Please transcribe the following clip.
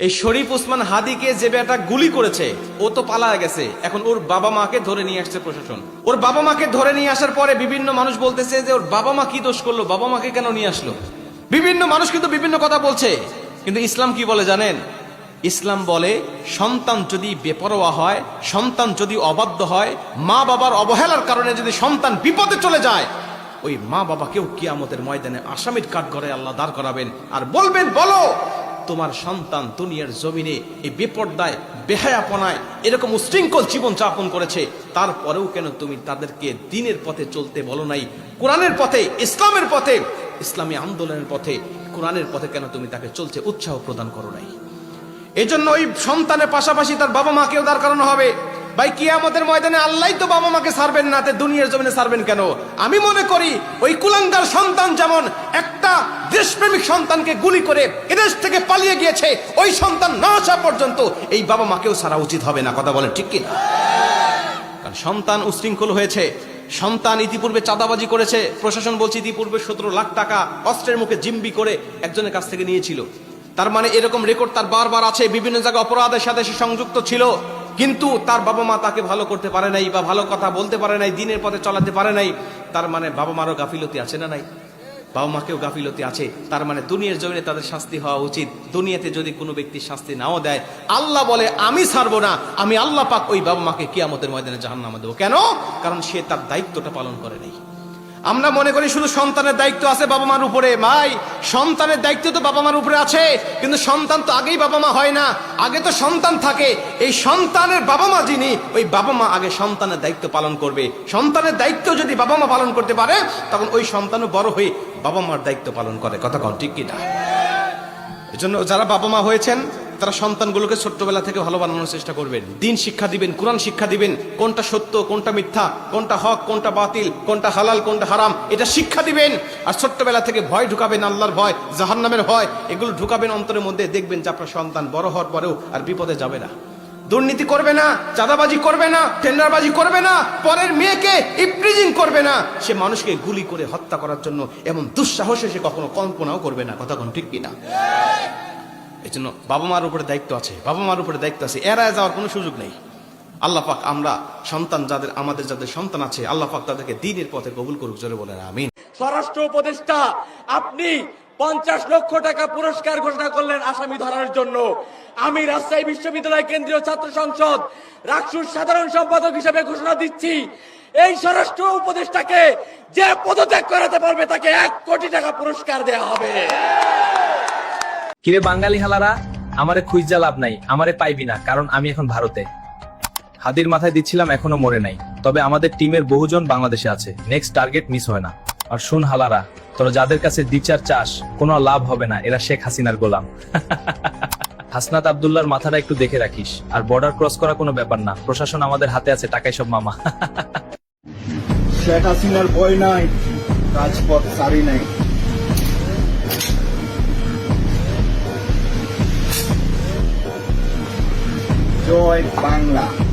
এই শরীফ উসমান হাদিকে যে বেটা গুলি করেছে, ও তো পালায় গেছে। এখন ওর বাবা মাকে ধরে নিয়ে আসছে প্রশাসন। ওর বাবা মাকে ধরে নিয়ে আসার পরে বিভিন্ন মানুষ বলতেছে যে, ওর বাবা মা কি দোষ করল? বাবা মাকে কেন নিয়ে আসলো? বিভিন্ন মানুষ কিন্তু বিভিন্ন কথা বলছে। কিন্তু ইসলাম কি বলে জানেন? ইসলাম বলে, সন্তান যদি বেপরোয়া হয়, সন্তান যদি অবাধ্য হয়, মা বাবার অবহেলার কারণে যদি সন্তান বিপদে চলে যায়, ওই মা বাবাকেও কিয়ামতের ময়দানে আসামির কাঠ ঘরে আল্লাহ দাঁড় করাবেন। আর বলবেন, বলো তোমার সন্তান দুনিয়ার জমিনে এই বেপর্দায়, বেহায়াপনায় এরকম উশৃঙ্খল জীবন যাপন করেছে। তারপরেও কেন তুমি তাদেরকে দিনের পথে চলতে বলো নাই? কোরআনের পথে, ইসলামের পথে, ইসলামী আন্দোলনের পথে, কোরআনের পথে কেন তুমি তাকে চলছে উৎসাহ প্রদান করো নাই? এজন্য জন্য ওই সন্তানের পাশাপাশি তার বাবা মাকেও দাঁড় করানো হবে। ভাই, কিয়ামতের ময়দানে আল্লাহ তো বাবা মাকে সারবেন না দুনিয়ার জমিনে সারবেন কেন? আমি মনে করি ওই কুলাঙ্গার সন্তান যেমন একটা দেশপ্রেমিক সন্তানকে গুলি করে এদেশ থেকে পালিয়ে গিয়েছে, ওই সন্তান না আসা পর্যন্ত এই বাবা মাকেও সারা উচিত হবে না, কথা বলেন ঠিক কিনা? কারণ সন্তান উশৃঙ্খল হয়েছে, সন্তান ইতিপূর্বে চাঁদাবাজি করেছে, প্রশাসন বলছে ইতিপূর্বে সতেরো লাখ টাকা অস্ত্রের মুখে জিম্বি করে একজনের কাছ থেকে নিয়েছিল। তার মানে এরকম রেকর্ড তার বারবার আছে, বিভিন্ন জায়গায় অপরাধের সাথে সে সংযুক্ত ছিল। কিন্তু তার বাবা মা তাকে ভালো করতে পারে নাই বা ভালো কথা বলতে পারে নাই, দিনের পথে চলাতে পারে নাই, তার মানে বাবা মারও গাফিলতি আছে না নাই? বাবা মাকেও গাফিলতি আছে, তার মানে দুনিয়ার জমিনে তাদের শাস্তি হওয়া উচিত। দুনিয়াতে যদি কোনো ব্যক্তি শাস্তি নাও দেয়, আল্লাহ বলে, আমি ছাড়বো না, আমি আল্লাহ পাক ওই বাবা মাকে কিয়ামতের ময়দানে জাহান্নামে দেবো। কেন? কারণ সে তার দায়িত্বটা পালন করে নাই। আমরা মনে করি শুধু সন্তানের দায়িত্ব আছে বাবা মার উপরে। ভাই, সন্তানের দায়িত্ব তো বাবা মার উপরে আছে, কিন্তু সন্তান তো আগেই বাবা মা হয় না। আগে তো সন্তান থাকে। এই সন্তানের বাবা মা যিনি, ওই বাবা মা আগে সন্তানের দায়িত্ব পালন করবে। সন্তানের দায়িত্ব যদি বাবা মা পালন করতে পারে, তখন ওই সন্তানও বড় হয়ে বাবা মার দায়িত্ব পালন করে। কথা কন, ঠিক কিনা? এজন্য যারা বাবা মা হয়েছেন তারা সন্তানগুলোকে ছোট্টবেলা থেকে ভালো বানানোর চেষ্টা করবেন। দিন শিক্ষা দিবেন, কোরআন শিক্ষা দিবেন, কোনটা সত্য, কোনটা মিথ্যা, কোনটা হক, কোনটা বাতিল, কোনটা হালাল, কোনটা হারাম, এটা শিক্ষা দিবেন। আর ছোট্টবেলা থেকে ভয় ঢুকাবেন, আল্লাহর ভয়, জাহান্নামের ভয়, এগুলো ঢুকাবেন অন্তরের মধ্যে, দেখবেন যে আপনার সন্তান বড় হওয়ার পরেও আর বিপদে যাবে না। দুর্নীতি করবে না, চাঁদাবাজি করবে না, টেন্ডারবাজি করবে না, পরের মেয়েকে ইপ্রিজিং করবে না। সে মানুষকে গুলি করে হত্যা করার জন্য এমন দুঃসাহসে সে কখনো কল্পনাও করবে না। কথা কোন ঠিক কিনা? এই জন্য বাবা মার উপরে দায়িত্ব আছে বাবা মার উপরে দায়িত্ব আছে, এড়ায় যাওয়ার কোনো সুযোগ নেই। আল্লাহ পাক আমরা সন্তান যাদের, আমাদের যাদের সন্তান আছে, আল্লাহ পাক তাদেরকে দিনের পথে কবুল করুক, জোরে বলেন, আমিন। স্বরাষ্ট্র উপদেষ্টা, আপনি পঞ্চাশ লক্ষ টাকা পুরস্কার ঘোষণা করলেন আসামি ধরার জন্য। আমি রাজশাহী বিশ্ববিদ্যালয় কেন্দ্রীয় ছাত্র সংসদ রাকসুর সাধারণ সম্পাদক হিসেবে ঘোষণা দিচ্ছি। এই স্বরাষ্ট্র উপদেষ্টাকে যে পদত্যাগ করাতে পারবে, তাকে এক কোটি টাকা পুরস্কার দেওয়া হবে। কিরে বাঙালি হালারা? আমারে খুঁজা লাভ নাই, আমারে পাইবি না, কারণ আমি এখন ভারতে। হাদির মাথায় দিচ্ছিলাম এখনও মরে নাই, তবে আমাদের টিমের বহুজন বাংলাদেশে আছে নেক্সট টার্গেট মিস হয় না। আর শুন হালারা, তোরা যাদের কাছে দ্বিচার চাষ কোনো লাভ হবে না, এরা শেখ হাসিনার গোলাম। হাসনাত আবদুল্লার মাথাটা একটু দেখে রাখিস, আর বর্ডার ক্রস করা কোনো ব্যাপার না, প্রশাসন আমাদের হাতে আছে টাকাই সব মামা। শেখ হাসিনার ভয় নাই, রাজপথ সারি নাই। জয় বাংলা